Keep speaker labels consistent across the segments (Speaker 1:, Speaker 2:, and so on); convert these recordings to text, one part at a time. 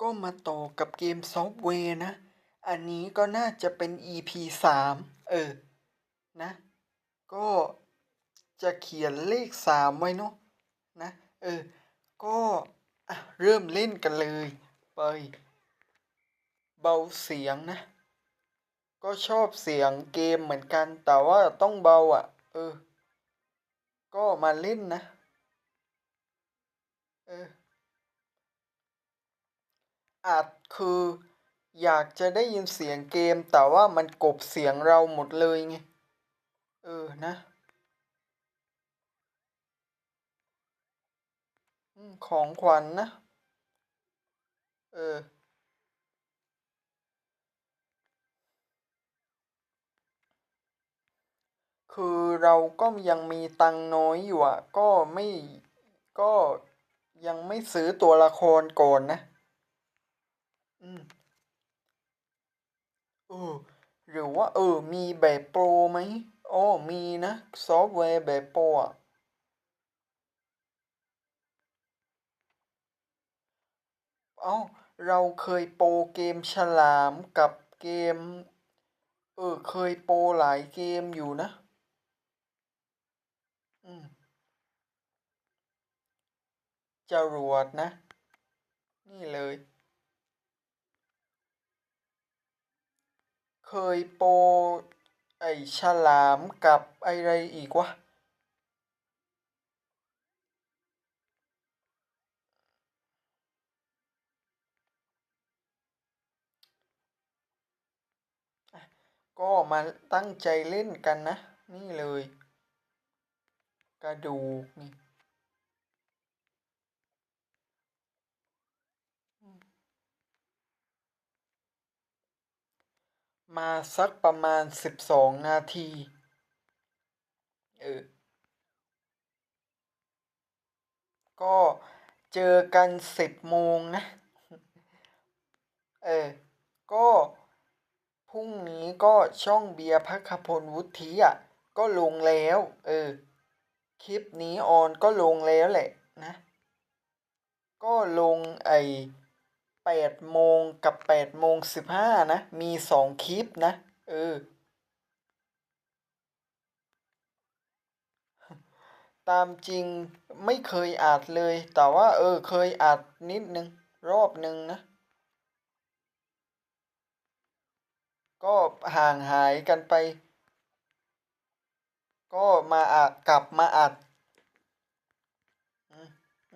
Speaker 1: ก็มาต่อกับเกมซอฟต์แวร์นะ อันนี้ก็น่าจะเป็น EP สามเออ นะ ก็จะเขียนเลขสามไว้เนาะ นะ เออ ก็อะเริ่มเล่นกันเลย ไป เบาเสียงนะ ก็ชอบเสียงเกมเหมือนกัน แต่ว่าต้องเบาอะ เออ ก็มาเล่นนะ อาจคือ อยากจะได้ยินเสียงเกม แต่ว่ามันกบเสียงเราหมดเลยไง เออนะของขวัญนะเออ คือเราก็ยังมีตังน้อยอยู่อะ ก็ไม่ ก็ยังไม่ซื้อตัวละครก่อนนะ อืมเออหรือว่า เออ มีแบบโปรไหมอ๋อมีนะซอฟต์แวร์แบบโปรอะเอ้าเราเคยโปรเกมฉลามกับเกม เออ เคยโปรหลายเกมอยู่นะ อืมจรวดนะ นี่เลย เคยโปไอฉลามกับอะไรอีกวะก็มาตั้งใจเล่นกันนะ นี่เลย กระดูกนี่ มาสักประมาณสิบสองนาที เออ ก็เจอกันสิบโมงนะ เออ ก็พรุ่งนี้ก็ช่องเบียร์พักขพลวุฒิอะ ก็ลงแล้ว เออ คลิปนี้ออนก็ลงแล้วแหละนะ ก็ลงไอ แปดโมงกับแปดโมงสิบห้านะ มีสองคลิปนะ เออ ตามจริงไม่เคยอัดเลย แต่ว่า เออ เคยอัดนิดนึง รอบนึงนะ ก็ห่างหายกันไป ก็มาอัดกลับมาอัด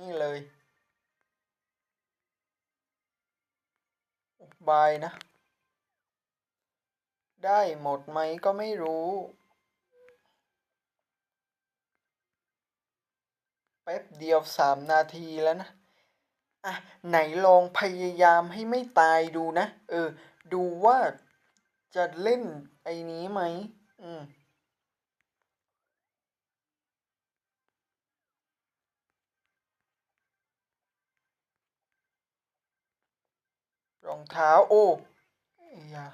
Speaker 1: นี่เลย บายนะ ได้หมดไหมก็ไม่รู้ แป๊บเดียวสามนาทีแล้วนะ อะ ไหนลองพยายามให้ไม่ตายดูนะ เออ ดูว่าจะเล่นไอ้นี้ไหม อืม รองเท้าโอ้อย่า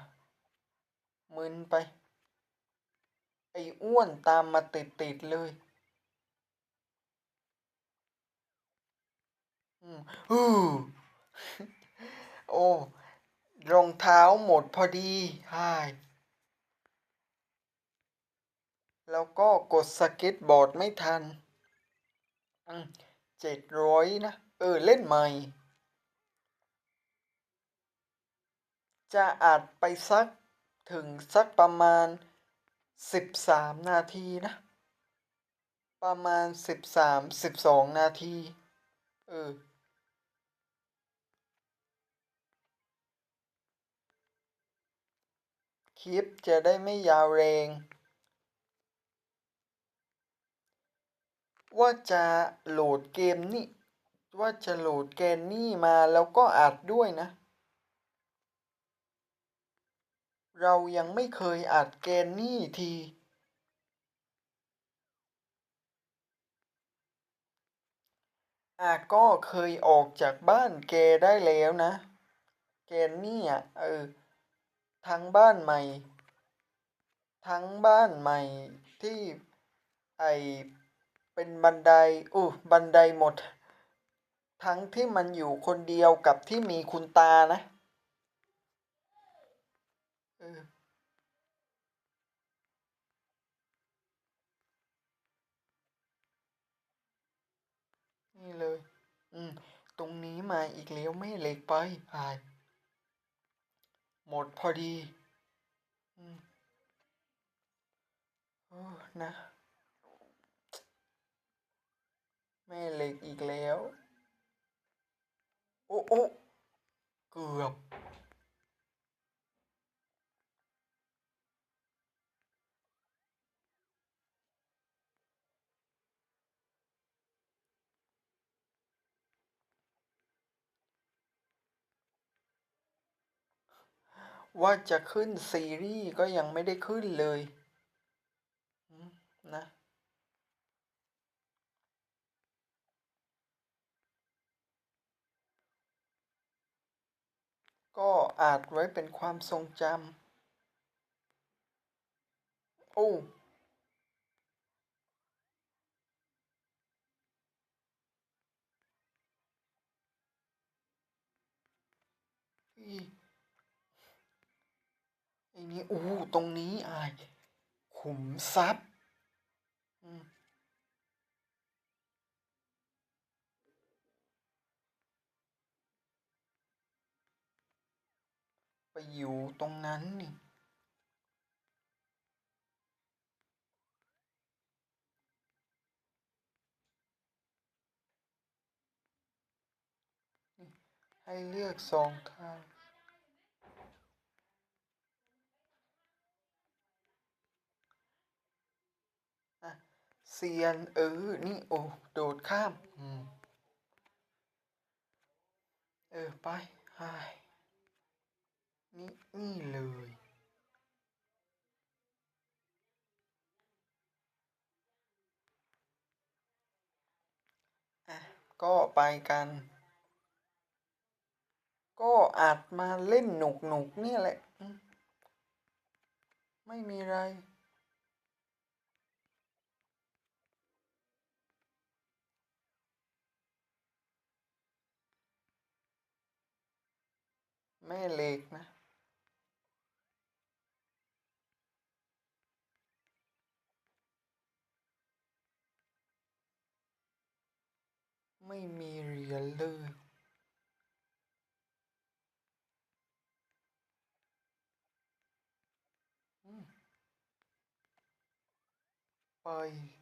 Speaker 1: มึนไป ไอ้อ้วนตามมาติดติดเลยอืมฮู้โอ้รองเท้าหมดพอดีใช่แล้วก็กดสเก็ตบอร์ดไม่ทันอืมเจ็ดร้อยนะ เออ เล่นใหม่ จะอัดไปสักถึงสักประมาณสิบสามนาทีนะ ประมาณสิบสามสิบสองนาที เออ คลิปจะได้ไม่ยาวแรง ว่าจะโหลดเกมนี่ ว่าจะโหลดเกมนี่มาแล้วก็อัดด้วยนะ เรายังไม่เคยอัดเกมนี่ทีอะก็เคยออกจากบ้านแกได้แล้วนะ แกนี่อะเออ ทั้งบ้านใหม่ ทั้งบ้านใหม่ที่ไอเป็นบันไดอู้บันไดหมด ทั้งที่มันอยู่คนเดียวกับที่มีคุณตานะ ออนี่เลย อืม ตรงนี้มาอีกแล้วไม่เหล็กไปพาย หมดพอดี อืมโอ้นะ แม่เหล็กอีกแล้ว โอ้โอ้เกือบ ว่าจะขึ้นซีรีส์ก็ยังไม่ได้ขึ้นเลยนะก็อาจไว้เป็นความทรงจำ โอ้ อี ไอ้นี่อู้ตรงนี้อายขุมทรัพย์ไปอยู่ตรงนั้นนี่ให้เลือกสองทาง อะ เซียนเออ นี่โอ้โดดข้ามอืมเออ ไปไฮนี่ นี่เลย อะ ก็ไปกัน ก็อาจมาเล่นหนุกหนุกนี่แหละอืมไม่มีอะไร แม่เหล็กนะ ไม่มีเหรียญเลยไป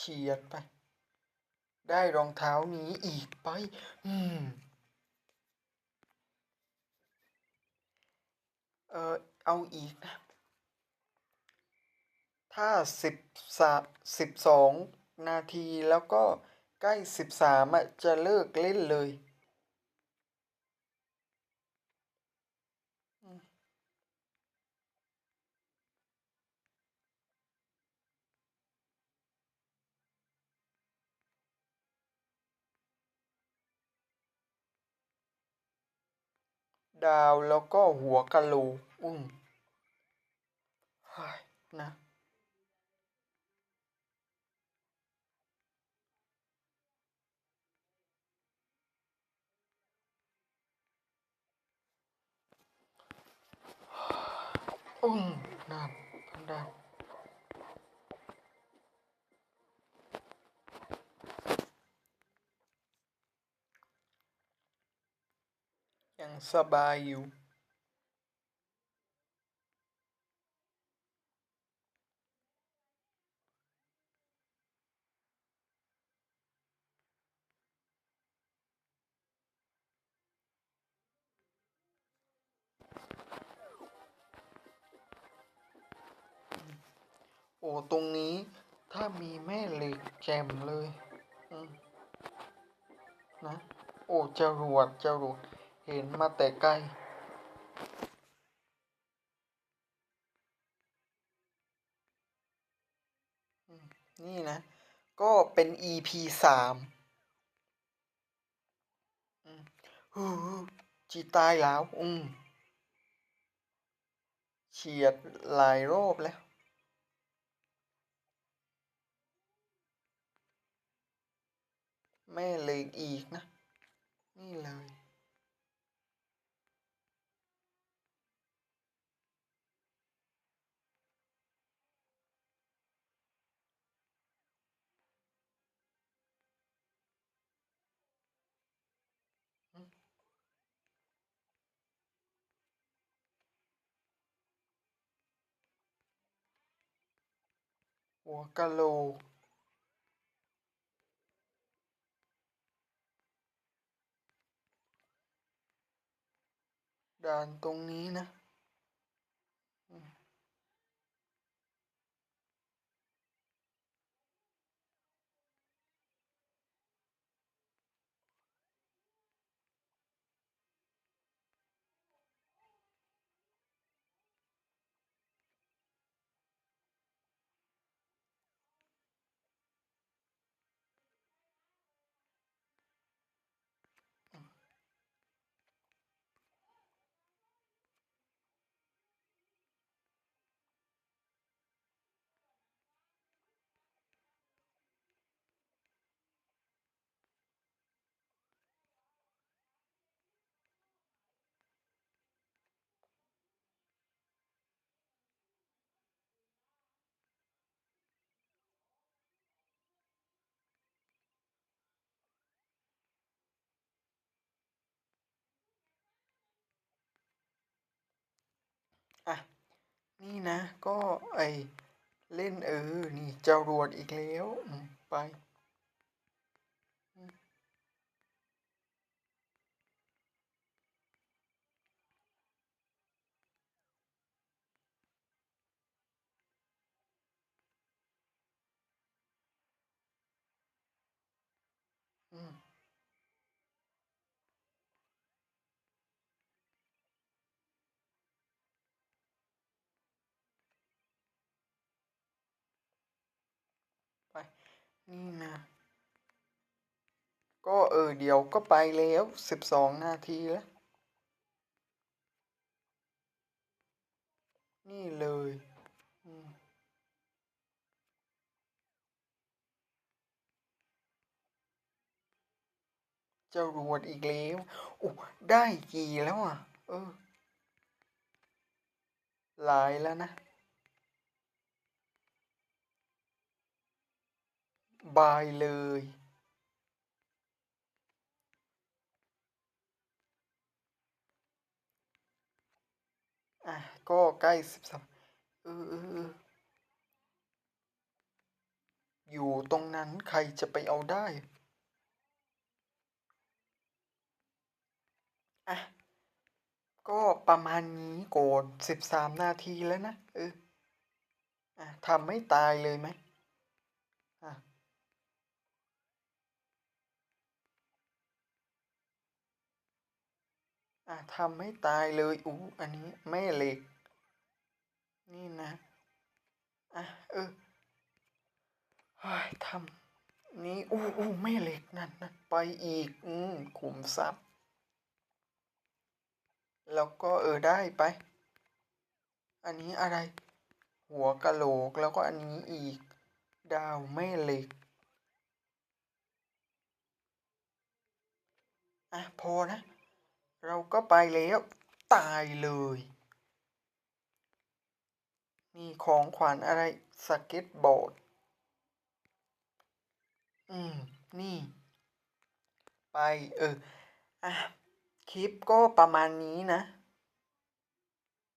Speaker 1: เฉียดไป ได้รองเท้านี้อีกไป อืม เออเอาอีกนะ ถ้าสิบสาสิบสองนาทีแล้วก็ใกล้สิบสามจะเลิกเล่นเลย ดาวแล้วก็หัวกะโหลกอืมเฮ้ยนะอืมนั่นพันได้ยัง สบายอยู่ โอ้ ตรงนี้ถ้ามีแม่เหล็กแจ่มเลยนะ โอ้จรวดจรวด เห็นมาแต่ไกลนี่นะ ก็เป็น EP สามฮูจีตายแล้ว อืมเฉียดหลายรอบแล้ว แม่เล็กอีกนะ นี่เลย หัวกะโหลกด่านตรงนี้นะ อะ นี่นะ ก็ไอเล่นเออ นี่จรวดอีกแล้ว ไป นี่นะก็เออเดี๋ยวก็ไปแล้วสิบสองนาทีแล้ว นี่เลยอืมจรวดอีกแล้วโอ้ได้กี่แล้วอะ เออ หลายแล้วนะ บายเลย อะ ก็ใกล้สิบสองเออเออเออ อยู่ตรงนั้นใครจะไปเอาได้ อะ ก็ประมาณนี้ก่อนสิบสามนาทีแล้วนะ เออ อะทำไม่ตายเลยไหม อะทำให้ตายเลยอู้อันนี้แม่เหล็ก นี่นะอะเออเฮ้ยทำนี่อู้อู้แม่เหล็กนั่นนะไปอีก อืมขุมทรัพย์ แล้วก็เออได้ไป อันนี้อะไร หัวกะโหลกแล้วก็อันนี้อีก ดาวแม่เหล็กอะพอนะ เราก็ไปแล้ว ตายเลย มีของขวัญอะไรสเก็ตบอร์ด อืม นี่ ไป เออ อะ คลิปก็ประมาณนี้นะ